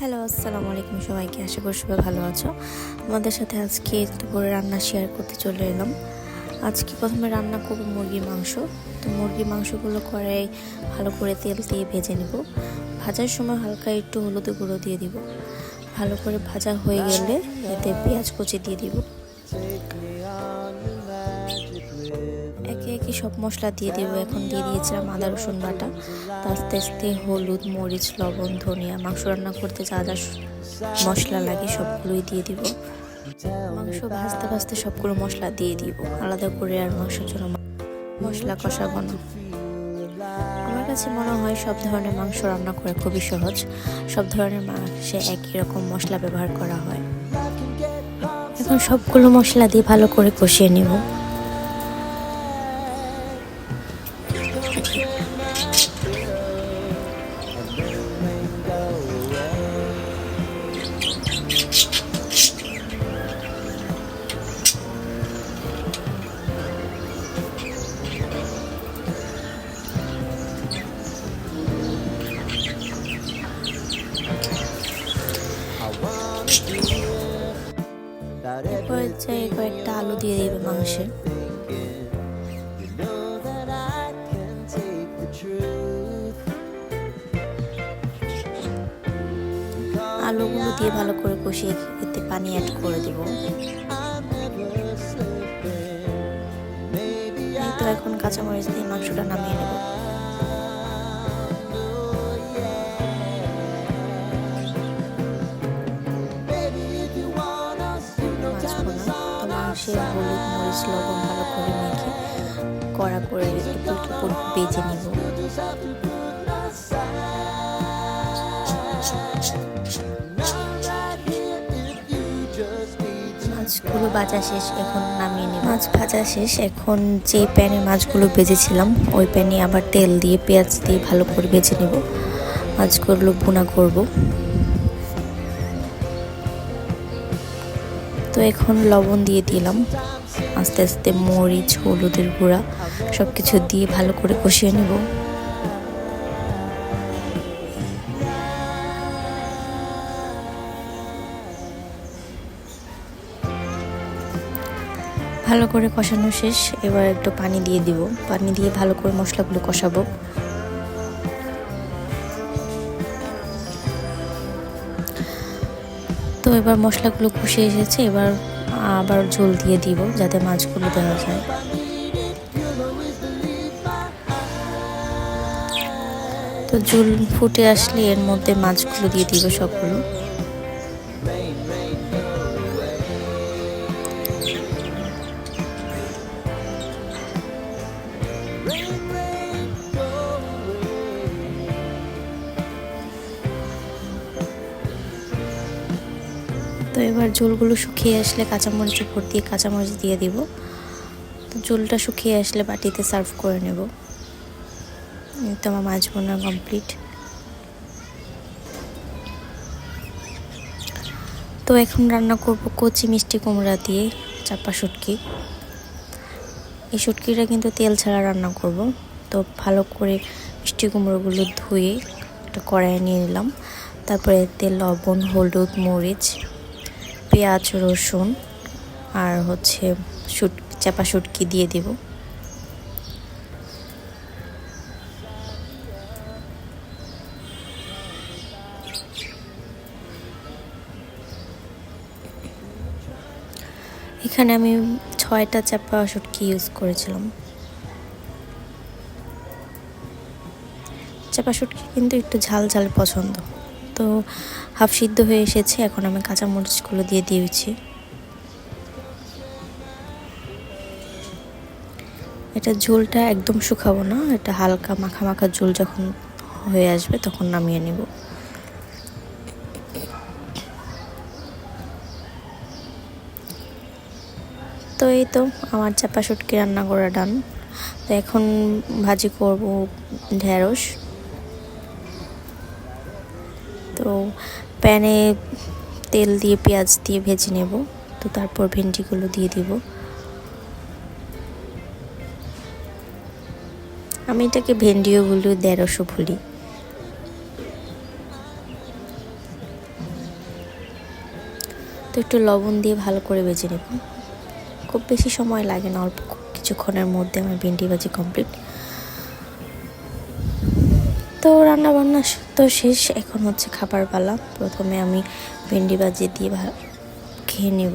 Hello, আসসালামু আলাইকুম সবাইকে। আশা করি সবাই ভালো আছো। আমাদের সাথে আজকে দুপুরে রান্না শেয়ার করতে চলে এলাম। আজকে প্রথমে রান্না করব মুরগির মাংস। তো মুরগির মাংসগুলো কড়াই ভালো করে তেল দিয়ে ভেজে নেব। ভাজার সময় হালকা একটু হলুদ গুঁড়ো দিয়ে দিব। ভালো করে ভাজা হয়ে গেলে এতে পেঁয়াজ কুচি দিয়ে দিব। সব মশলা দিয়ে দেবো। এখন দিয়ে দিয়েছিলাম আদা, রসুন বাটা আস্তে আস্তে হলুদ, মরিচ, লবণ, ধনিয়া, মাংস রান্না করতে যা যা মশলা লাগে সবগুলোই দিয়ে দিব। মাংস ভাজতে ভাজতে সবগুলো মশলা দিয়ে দিব। আলাদা করে আর মাংসের জন্য মশলা কষাবো না আমার কাছে মনে হয় সব ধরনের মাংস রান্না করা খুবই সহজ। সব ধরনের মাংসে একই রকম মশলা ব্যবহার করা হয়। এখন সবগুলো মশলা দিয়ে ভালো করে কষিয়ে নেব। পর্যায়ে কয়েকটা আলু দিয়ে দিবে মাংসে। আলুগুলো দিয়ে ভালো করে কষিয়ে এতে পানি অ্যাড করে দেব। এখন কাঁচামরিচ দিয়ে মাংসটা নামিয়ে নেব। মরিচ লবণ ভালো করে মেখে কড়া করে বেজে নিব। মাছগুলো ভাজা শেষ, এখন নামিয়ে নিই মাছ ভাজা শেষ, এখন যে প্যানে মাছগুলো ভেজেছিলাম ওই প্যানে আবার তেল দিয়ে, পেঁয়াজ দিয়ে ভালো করে ভেজে নেব। মাছগুলো ভুনা করব। তো এখন লবণ দিয়ে দিলাম। আস্তে আস্তে মরিচ, হলুদের গুঁড়া সব কিছু দিয়ে ভালো করে কষিয়ে নেব। ভালো করে কষানো শেষ, এবার একটু পানি দিয়ে দিব। পানি দিয়ে ভালো করে মশলাগুলো কষাবো। তো এবার মশলাগুলো কষে এসেছে, এবার আবার ঝোল দিয়ে দিব যাতে মাছগুলো দেওয়া যায়। তো ঝোল ফুটে আসলে এর মধ্যে মাছগুলো দিয়ে দিব সবগুলো। তো এবার ঝোলগুলো শুকিয়ে আসলে কাঁচামরিচ উপর দিয়ে কাঁচামরিচ দিয়ে দিব। তো ঝোলটা শুকিয়ে আসলে বাটিতে সার্ভ করে নেব। তো আমার মাছ বোনা কমপ্লিট তো এখন রান্না করব কচি মিষ্টি কুমড়া দিয়ে চাপা শুটকি। এই শুটকিটা কিন্তু তেল ছাড়া রান্না করব। তো ভালো করে মিষ্টি কুমড়োগুলো ধুয়ে একটা কড়াইয়ে নিয়ে নিলাম। তারপরে তেল, লবণ, হলুদ, মরিচ পেঁয়াজ, রসুন আর হচ্ছে শুট, চাপা শুটকি দিয়ে দেব। এখানে আমি ছয়টা চাপা শুটকি ইউজ করেছিলাম। চাপা শুটকি কিন্তু একটু ঝাল ঝাল পছন্দ। তো হাফ সিদ্ধ হয়ে এসেছে, এখন আমি কাঁচা মরিচগুলো দিয়ে দিয়েছি। এটা ঝোলটা একদম শুকাবো না, এটা হালকা মাখা মাখা ঝোল যখন হয়ে আসবে তখন নামিয়ে নেব। তো এই তো আমার চাপা শুটকি রান্না করা ডান। তো এখন ভাজি করব ঢেঁড়স। তো প্যানে তেল দিয়ে, পেঁয়াজ দিয়ে ভেজে নেব। তো তারপর ভেন্ডিগুলো দিয়ে দিব। আমি এটাকে ভেন্ডিও বলি, দেড়শো ভুলি একটু লবণ দিয়ে ভালো করে বেজে নেব। খুব বেশি সময় লাগে না, অল্প কিছুক্ষণের মধ্যে আমার ভেন্ডি ভাজি কমপ্লিট। রান্না বান্না তো শেষ, এখন হচ্ছে খাবার পালা প্রথমে আমি ভেন্ডি ভাজি দিয়ে খেয়ে নেব।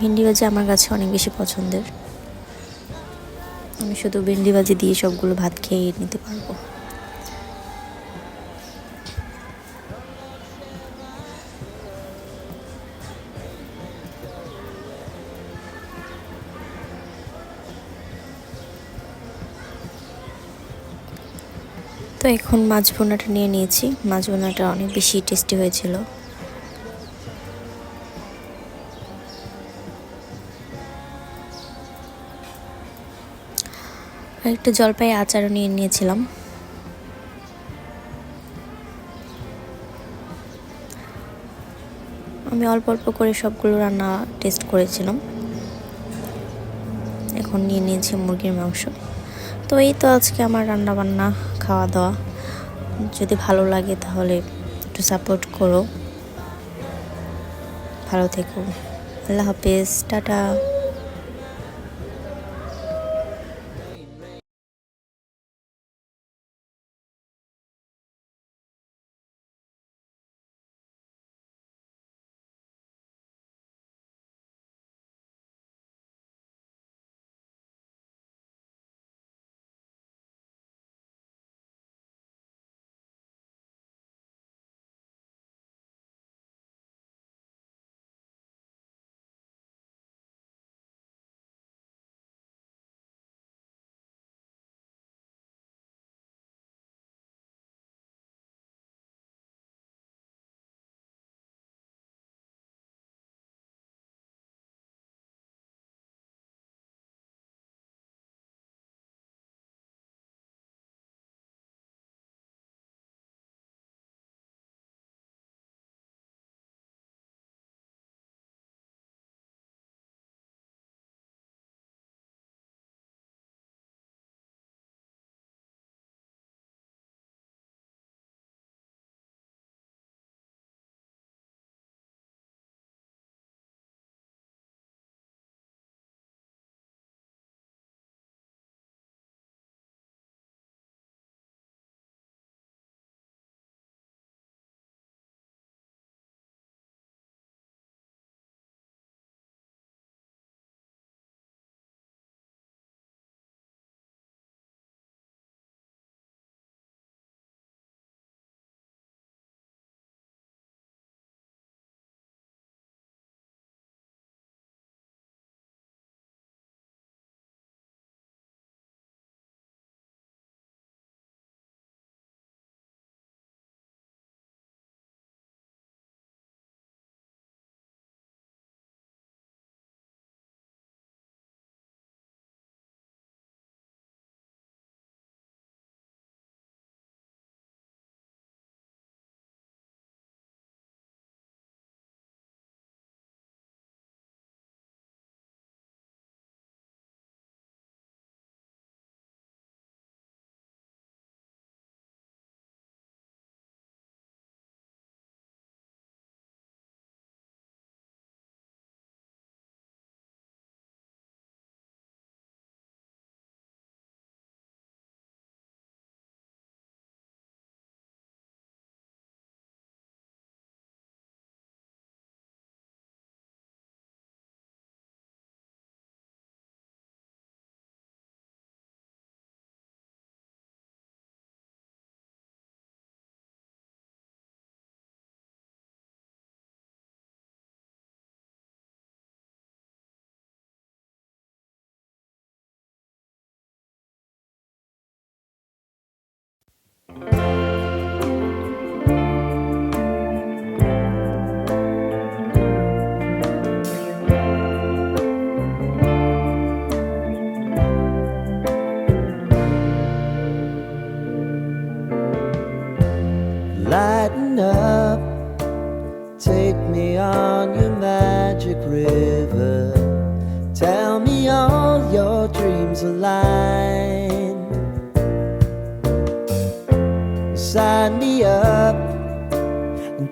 ভেন্ডি ভাজি আমার কাছে অনেক বেশি পছন্দের। আমি শুধু ভেন্ডি ভাজি দিয়ে সবগুলো ভাত খেয়ে নিতে পারব। তো এখন মাছ ভুনাটা নিয়ে নিয়েছি। মাছ ভুনাটা অনেক বেশি টেস্টি হয়েছিল। একটু জলপাই আচারও নিয়ে নিয়েছিলাম। আমি অল্প অল্প করে সবগুলো রান্না টেস্ট করেছিলাম। এখন নিয়ে নিয়েছি মুরগির মাংস। তো এই তো আজকে আমার রান্না বান্না খাওয়া দাওয়া যদি ভালো লাগে তাহলে একটু সাপোর্ট করো। ভালো থেকো। আল্লাহ হাফেজ। Tata.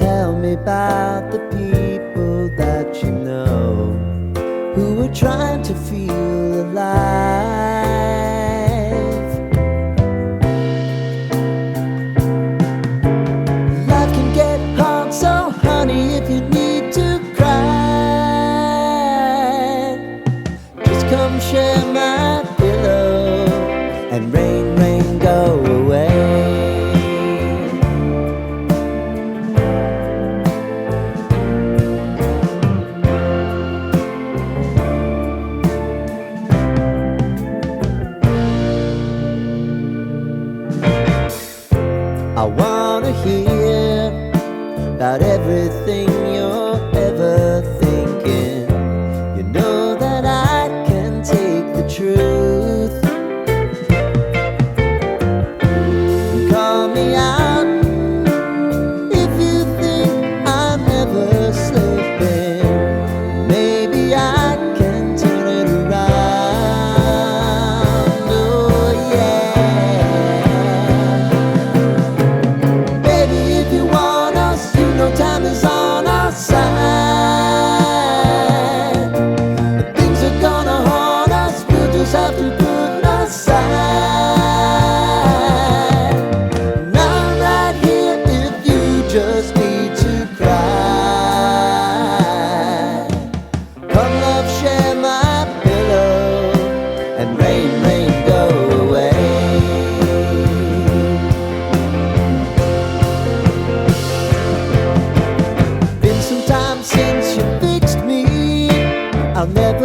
Tell me about the I'll never